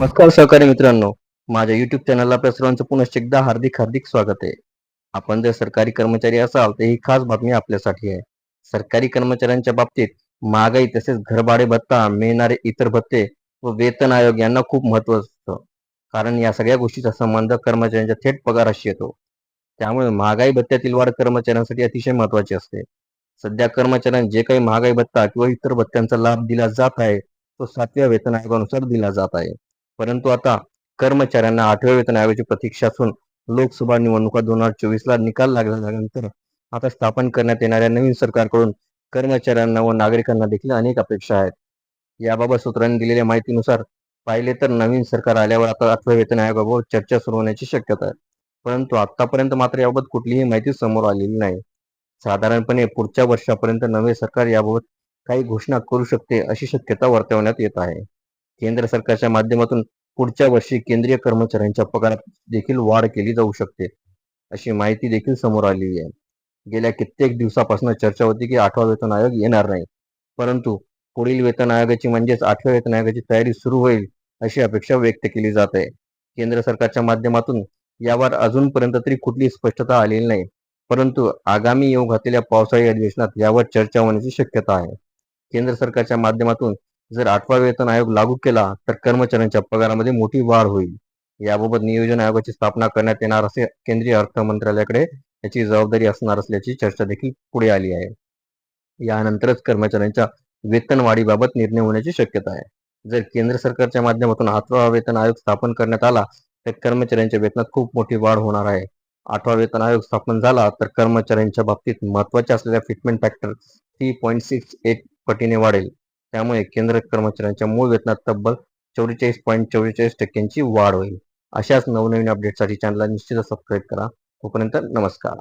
नमस्कार सहकारी मित्रांनो माझ्या युट्यूब चॅनलला आपल्या सर्वांचं पुनश्च एकदा हार्दिक हार्दिक स्वागत आहे. आपण जर सरकारी कर्मचारी असाल तर ही खास बातमी आपल्यासाठी आहे. सरकारी कर्मचाऱ्यांच्या बाबतीत महागाई तसेच घरभाडे भत्ता मिळणारे इतर भत्ते व वेतन आयोग यांना खूप महत्त्व असतं. कारण या सगळ्या गोष्टीचा संबंध कर्मचाऱ्यांच्या थेट पगाराशी येतो. त्यामुळे महागाई भत्त्यातील वाढ कर्मचाऱ्यांसाठी अतिशय महत्वाची असते. सध्या कर्मचाऱ्यांना जे काही महागाई भत्ता किंवा इतर भत्त्यांचा लाभ दिला जात आहे तो सातव्या वेतन आयोगानुसार दिला जात आहे. परंतु आता कर्मचाऱ्यांना आठव्या वेतन आयोगाची प्रतीक्षा असून लोकसभा निवडणुका दोन हजार चोवीस ला निकाल लागल्यानंतर आता स्थापन करण्यात येणाऱ्या नवीन सरकारकडून कर्मचाऱ्यांना व नागरिकांना देखील अनेक अपेक्षा आहेत. याबाबत सूत्रांनी दिलेल्या माहितीनुसार पाहिले तर नवीन सरकार आल्यावर आता आठव्या वेतन आयोगाबाबत चर्चा सुरू होण्याची शक्यता आहे. परंतु आतापर्यंत मात्र याबाबत कुठलीही माहिती समोर आलेली नाही. साधारणपणे पुढच्या वर्षापर्यंत नवे सरकार याबाबत काही घोषणा करू शकते अशी शक्यता वर्तवण्यात येत आहे. केंद्र सरकारच्या माध्यमातून पुढच्या वर्षी केंद्रीय कर्मचाऱ्यांच्या पगारात देखील वाढ केली जाऊ शकते अशी माहिती देखील समोर आलेली आहे. गेल्या कित्येक दिवसापासून चर्चा होती की आठवा वेतन आयोग येणार नाही परंतु पुढील वेतन आयोगाची म्हणजेच आठव्या वेतन आयोगाची तयारी सुरू होईल अशी अपेक्षा व्यक्त केली जात आहे. केंद्र सरकारच्या माध्यमातून यावर अजूनपर्यंत तरी कुठली स्पष्टता आलेली नाही परंतु आगामी येऊ घातलेल्या पावसाळी अधिवेशनात यावर चर्चा होण्याची शक्यता आहे. केंद्र सरकारच्या माध्यमातून जर आठवा वेतन आयोग लागू केला तर कर्मचाऱ्यांच्या पगारामध्ये मोठी वाढ होईल. याबाबत नियोजन आयोगाची स्थापना करण्यात येणार असे केंद्रीय अर्थ मंत्रालयाकडे याची जबाबदारी असणार असल्याची चर्चा देखील पुढे आली आहे. यानंतरच कर्मचाऱ्यांच्या वेतन वाढीबाबत निर्णय होण्याची शक्यता आहे. जर केंद्र सरकारच्या माध्यमातून आठवा वेतन आयोग स्थापन करण्यात आला तर कर्मचाऱ्यांच्या वेतनात खूप मोठी वाढ होणार आहे. आठवा वेतन आयोग स्थापन झाला तर कर्मचाऱ्यांच्या बाबतीत महत्त्वाच्या असलेल्या fitment factor three point six eight पटीने वाढेल. त्यामुळे केंद्र कर्मचाऱ्यांच्या मूळ वेतनात तब्बल चौवेचाळीस पॉईंट चौवेचाळीस टक्क्यांची वाढ होईल. अशाच नवनवीन अपडेटसाठी चॅनलला निश्चितच सबस्क्राईब करा. तोपर्यंत नमस्कार.